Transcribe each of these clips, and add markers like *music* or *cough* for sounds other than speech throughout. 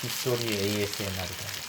빗소리 ASMR이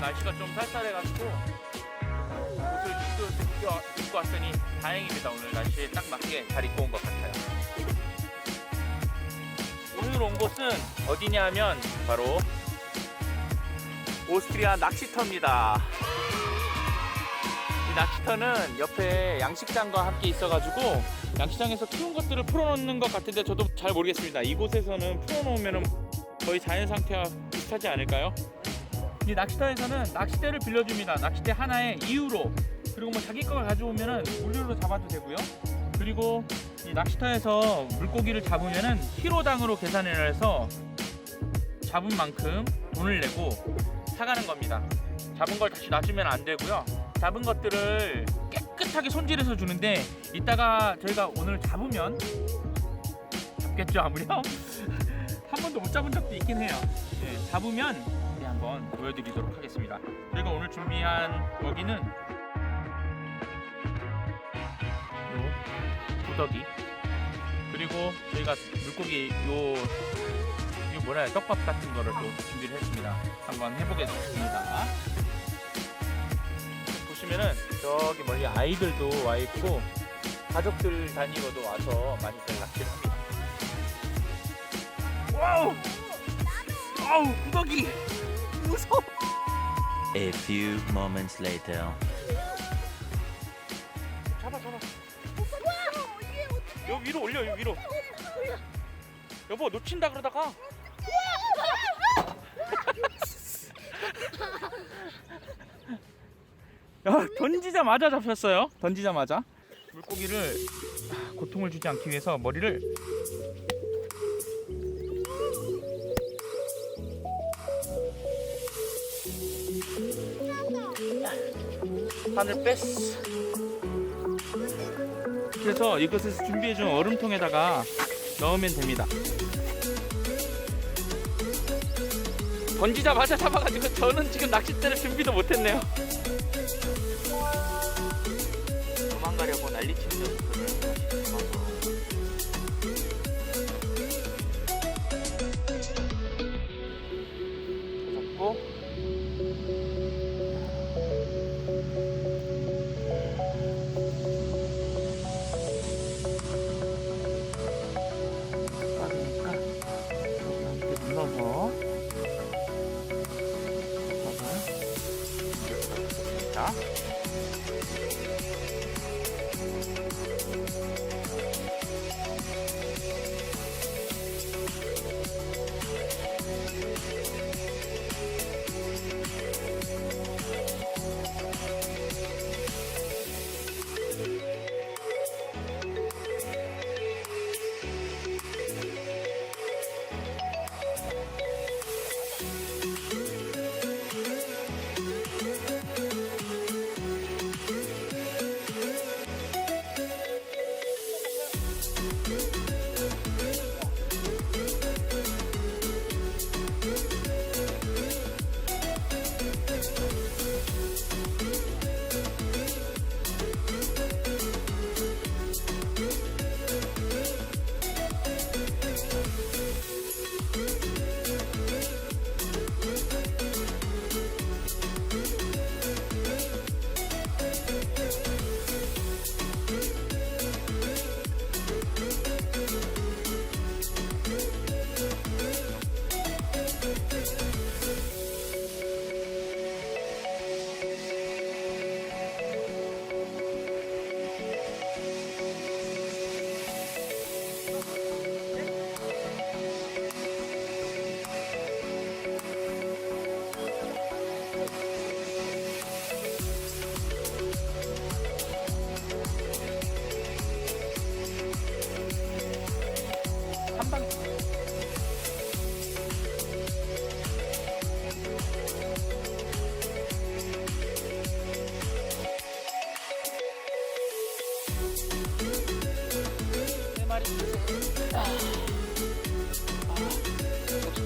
다. 어, 5월이는 날씨가 좀 쌀쌀해가지고 옷을 입고, 입고, 왔더니 다행입니다. 오늘 날씨에 딱 맞게 잘 입고 온 것 같아요. 오늘 온 곳은 어디냐 하면 바로 오스트리아 낚시터입니다. 이 낚시터는 옆에 양식장과 함께 있어가지고 양식장에서 키운 것들을 풀어놓는 것 같은데 저도 잘 모르겠습니다. 이곳에서는 풀어놓으면 거의 자연 상태와 비슷하지 않을까요? 이 낚시터에서는 낚싯대를 빌려줍니다. 낚싯대 하나에 2유로. 그리고 뭐 자기 걸 가져오면은 무료로 잡아도 되고요. 그리고 이 낚시터에서 물고기를 잡으면은 키로당으로 계산을 해서 잡은 만큼 돈을 내고 사가는 겁니다. 잡은 걸 다시 놔주면 안 되고요. 잡은 것들을 깨끗하게 손질해서 주는데 이따가 저희가 오늘 잡으면 잡겠죠 아무렴 *laughs* 한 번도 못 잡은 적도 있긴 해요. 예, 잡으면 한번 보여드리도록 하겠습니다. 저희가 오늘 준비한 먹이는 요 구더기 그리고 저희가 물고기 요, 요 뭐라 해야 떡밥 같은 거를 또 준비를 했습니다. 한번 해보겠습니다. 보시면은 저기 멀리 아이들도 와 있고 가족들 단위로도 와서 많이들 낚시를 합니다. 와우! 아우 구더기 무서워. A few moments later. 잡아 잡아. 여 위로 올려 여 위로. 여보 놓친다 그러다가. 야 *laughs* 던지자마자 잡혔어요. 던지자마자. 물고기를 고통을 주지 않기 위해서 머리를 바늘 뺐어. 그래서 이것을 준비해준 얼음통에다가 넣으면 됩니다. 던지자마자 잡아가지고 저는 지금 낚싯대를 준비도 못했네요. 도망가려고 난리치는 녀석들을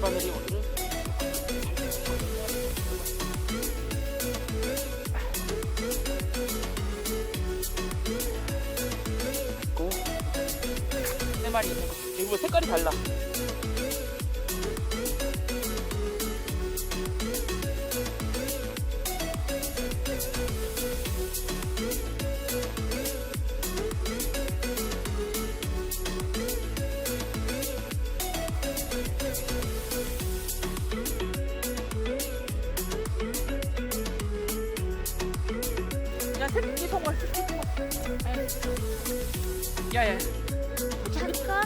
바늘이 오늘은 있고 세 마리 있는 거 이거 색깔이 달라 야, 새끼 송월, 새끼 송월. 야, 야. 잠깐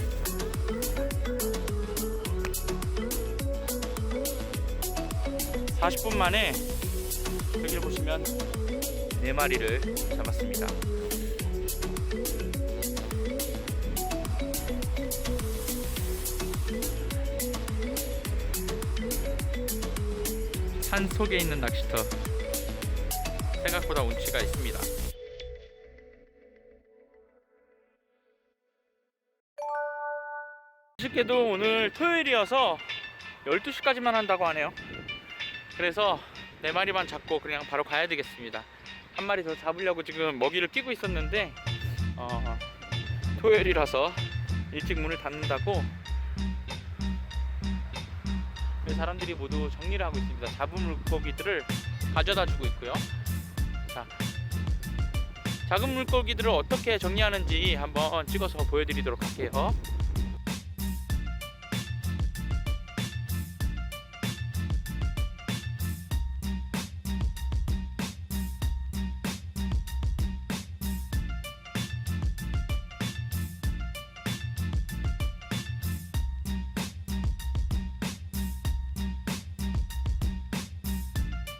40분 만에 여기를 보시면 네 마리를 잡았습니다. 산 속에 있는 낚시터 생각보다 운치가 있습니다. 아쉽게도 오늘 토요일이어서 12시까지만 한다고 하네요. 그래서 네 마리만 잡고 그냥 바로 가야 되겠습니다. 한 마리 더 잡으려고 지금 먹이를 끼고 있었는데 어, 토요일이라서 일찍 문을 닫는다고 사람들이 모두 정리를 하고 있습니다. 잡은 물고기들을 가져다 주고 있고요. 자, 작은 물고기들을 어떻게 정리하는지 한번 찍어서 보여드리도록 할게요.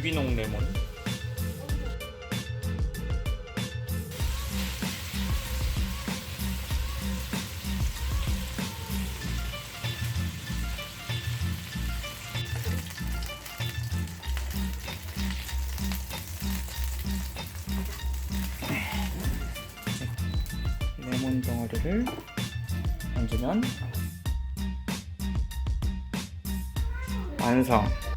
유기농 레몬. 레몬 덩어리를 얹으면 완성.